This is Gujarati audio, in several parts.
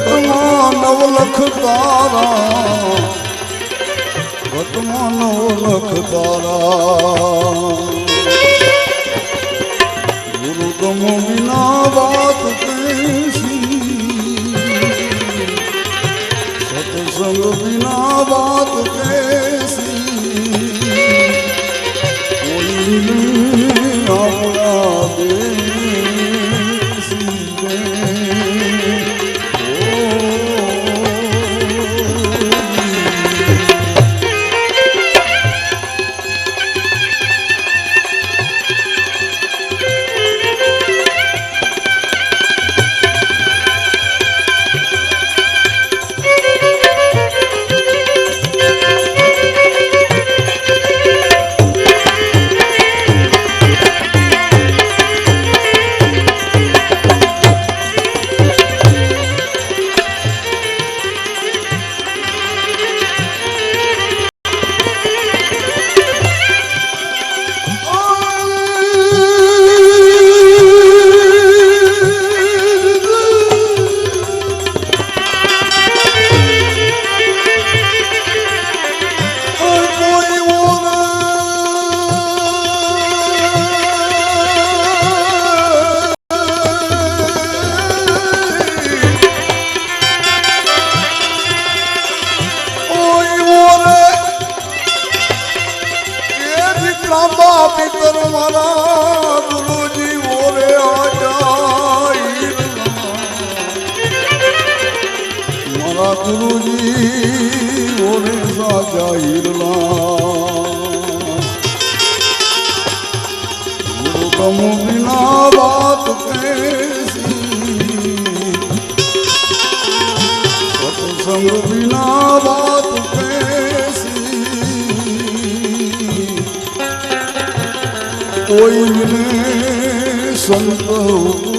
ઘટમાં નવલખ તારા ઘટમાં નવલખ તારા. ગુરુ ગમ વિના વાત સત્સંગ વિના વાત કોઈ આપણા દેશી ગુરુજી ઓરે સાજા ગુરુ કમ વિના વાત કેસી સત્સંગ વિના વાત કોઈને સંત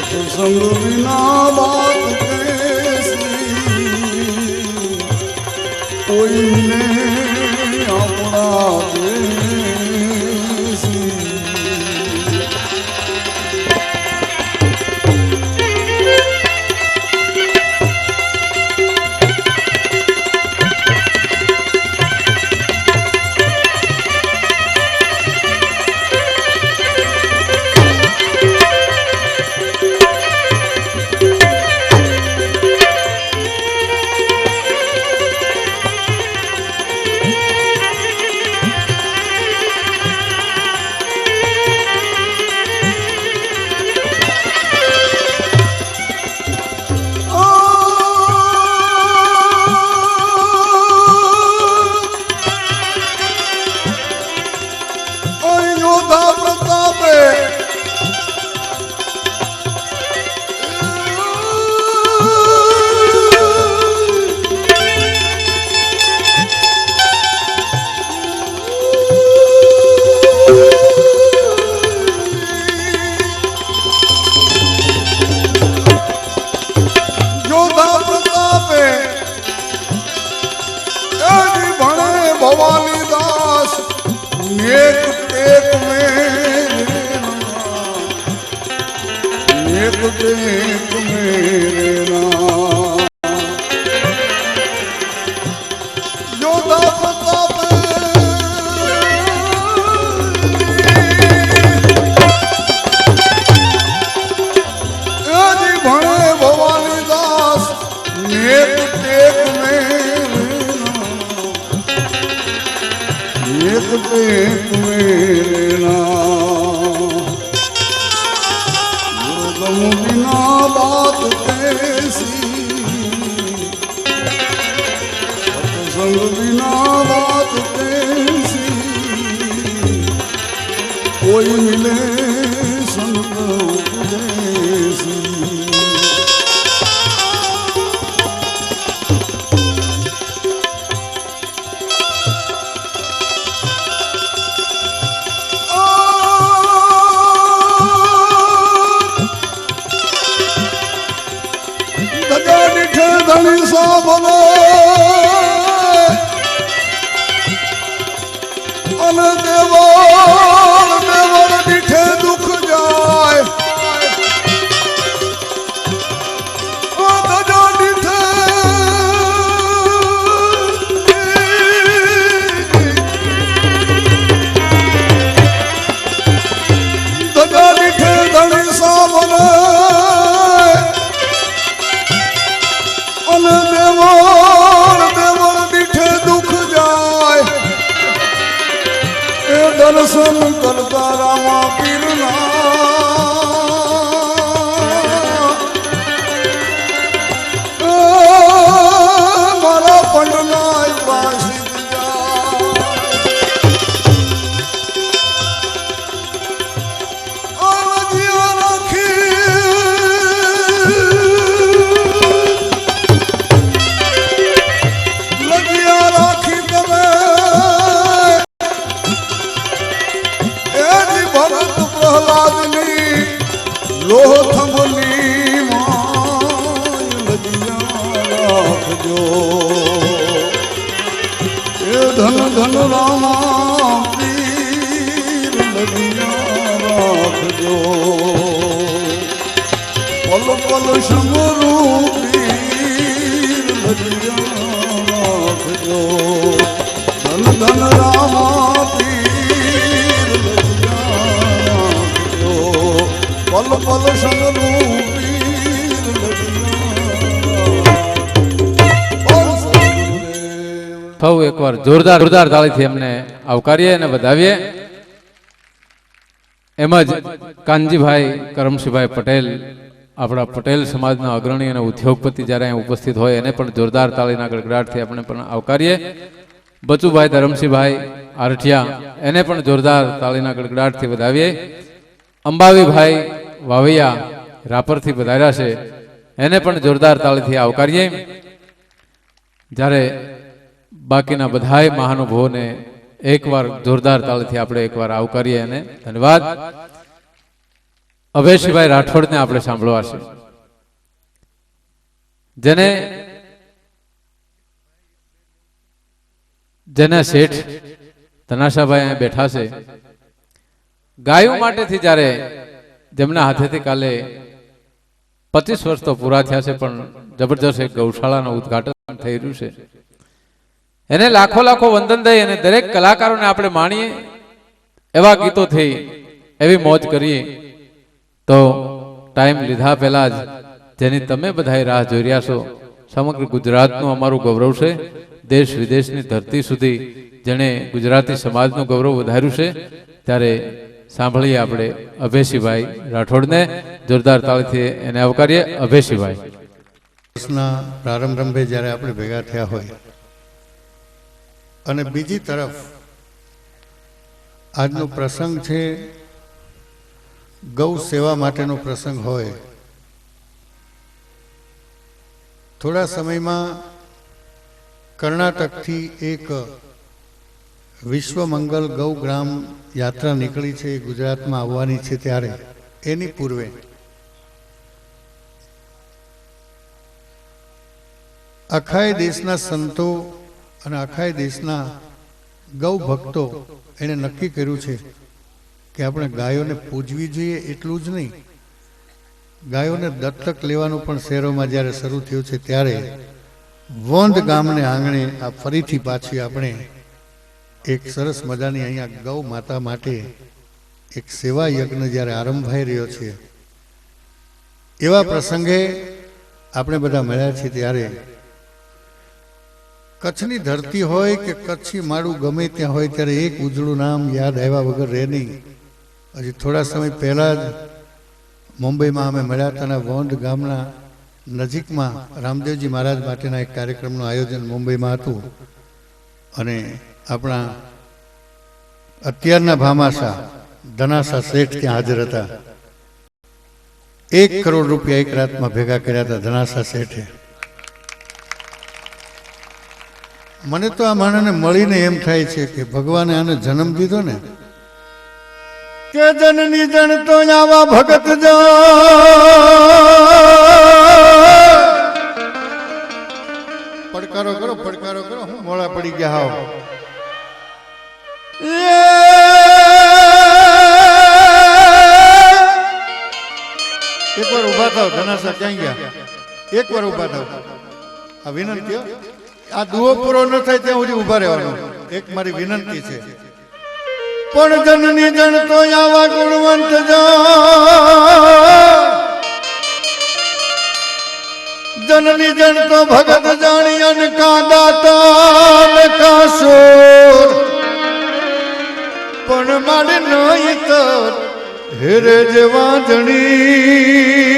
સત્સંગ વિના વાત કેસી टेक टेक मेरे नाम योदा पता एक पे मेरे नाम ગમ બિના બાત કેસી સત્સંગ બિના બાત કેસી કોઈ મિલે સંગ ઉપદેશી. અને ધન ધન રામા પીર લગિયા રાખજો પલ પલ સમરૂ પીર લગિયા રાખજો ધન ધન રામા પીર લગિયા રાખજો પલ પલ સમરૂ સૌ એકવાર જોરદાર જોરદાર તાળીથી એમને આવકારીએ અને વધાવીએ. એમ જ કાનજીભાઈ, કરમશીભાઈ પટેલ, આપણા પટેલ સમાજના અગ્રણી અને ઉદ્યોગપતિ જ્યારે અહીં ઉપસ્થિત હોય, એને પણ જોરદાર તાળીના ગડગડાટથી આપણે પણ આવકારીએ. બચુભાઈ ધરમસિંહભાઈ આરઠિયા, એને પણ જોરદાર તાળીના ગડગડાટથી વધાવીએ. અંબાવીભાઈ વાવૈયા રાપરથી વધાર્યા છે, એને પણ જોરદાર તાળીથી આવકારીએ. જ્યારે બાકીના બધાય મહાનુભવોને એકવાર જોરદાર તાળથી આપણે એકવાર આવકારીએ અને ધન્યવાદ. અભયસિંહભાઈ રાઠોડને આપણે સાંભળવા છે. જેને જેના શેઠ ધનાશાભાઈ અહીંયા બેઠા છે. ગાયો માટેથી જ્યારે જેમના હાથેથી કાલે પચીસ વર્ષ તો પૂરા થયા છે, પણ જબરજસ્ત એક ગૌશાળાનું ઉદ્ઘાટન થઈ રહ્યું છે. એને લાખો લાખો વંદન દઈ અને દરેક કલાકારોને આપણે માણીએ. એવા ગીતો થઈ, એવી મોજ કરીએ. તો ટાઈમ લીધા પહેલા જ જેની તમે બધાએ રાહ જોઈ રહ્યા છો, સમગ્ર ગુજરાતનું અમારું ગૌરવ છે. દેશ વિદેશની ધરતી સુધી જેણે ગુજરાતી સમાજનું ગૌરવ વધાર્યું છે, ત્યારે સાંભળીએ આપણે અભયસિંહભાઈ રાઠોડને. જોરદાર તાળીથી એને આવકારીએ. અભયસિંહભાઈ. પ્રારંભ રંભે જ્યારે આપણે ભેગા થયા હોય અને બીજી તરફ આજનો પ્રસંગ છે ગૌ સેવા માટેનો પ્રસંગ હોય. થોડા સમયમાં કર્ણાટકથી એક વિશ્વમંગલ ગૌગ્રામ યાત્રા નીકળી છે એ ગુજરાતમાં આવવાની છે ત્યારે, એની પૂર્વે. આખાય દેશના સંતો અને આખાય દેશના ગૌ ભક્તો એણે નક્કી કર્યું છે કે આપણે ગાયોને પૂજવી જોઈએ એટલું જ નહીં. ગાયોને દત્તક લેવાનું પણ શહેરોમાં જ્યારે શરૂ થયું છે ત્યારે વોંધ ગામને આંગણે આ ફરીથી પાછી આપણે એક સરસ મજાની અહીંયા ગૌ માતા માટે એક સેવા યજ્ઞ જ્યારે આરંભાઈ રહ્યો છે. એવા પ્રસંગે આપણે બધા મળ્યા છીએ ત્યારે કચ્છની ધરતી હોય કે કચ્છી માળું ગમે ત્યાં હોય ત્યારે એક ઉજળું નામ યાદ આવ્યા વગર રહે નહીં. હજી થોડા સમય પહેલાં જ મુંબઈમાં અમે મળ્યા હતા વોંધ ગામના નજીકમાં રામદેવજી મહારાજ માટેના એક કાર્યક્રમનું આયોજન મુંબઈમાં હતું. અને આપણા અત્યારના ભામાશા ધનાશા શેઠ ત્યાં હાજર હતા. એક કરોડ રૂપિયા એક રાતમાં ભેગા કર્યા હતા ધનાશા શેઠે. મને તો આ માણસને મળીને એમ થાય છે કે ભગવાને આને જન્મ દીધો ને. કે જનની જણ તો આવા ભગત પડકારો કરો પડકારો કરો, હું મોડા પડી ગયા હાવ એક વાર ઊભા થાવ ધનાસા ક્યાં ગયા? એક વાર ઊભા થાવ. આ વિનંતી હો. આ દુઓ પૂરો ન થાય ત્યાં સુધી ઊભા રહેવાનું. એક મારી વિનંતી છે. પણ જનની જણ તો આવા ગુણવંત જનની જણ તો ભગત જાણી અન કા દાતા ને પણ મારે નહીં તો હેરે જેવા જણી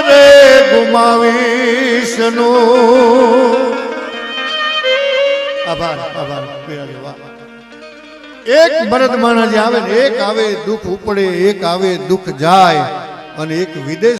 તારું મત રે ગુમાવીશનું આભાર આભાર એક ભરત માણસ આવે ને, એક આવે દુઃખ ઉપડે, એક આવે દુઃખ જાય, અને એક વિદેશ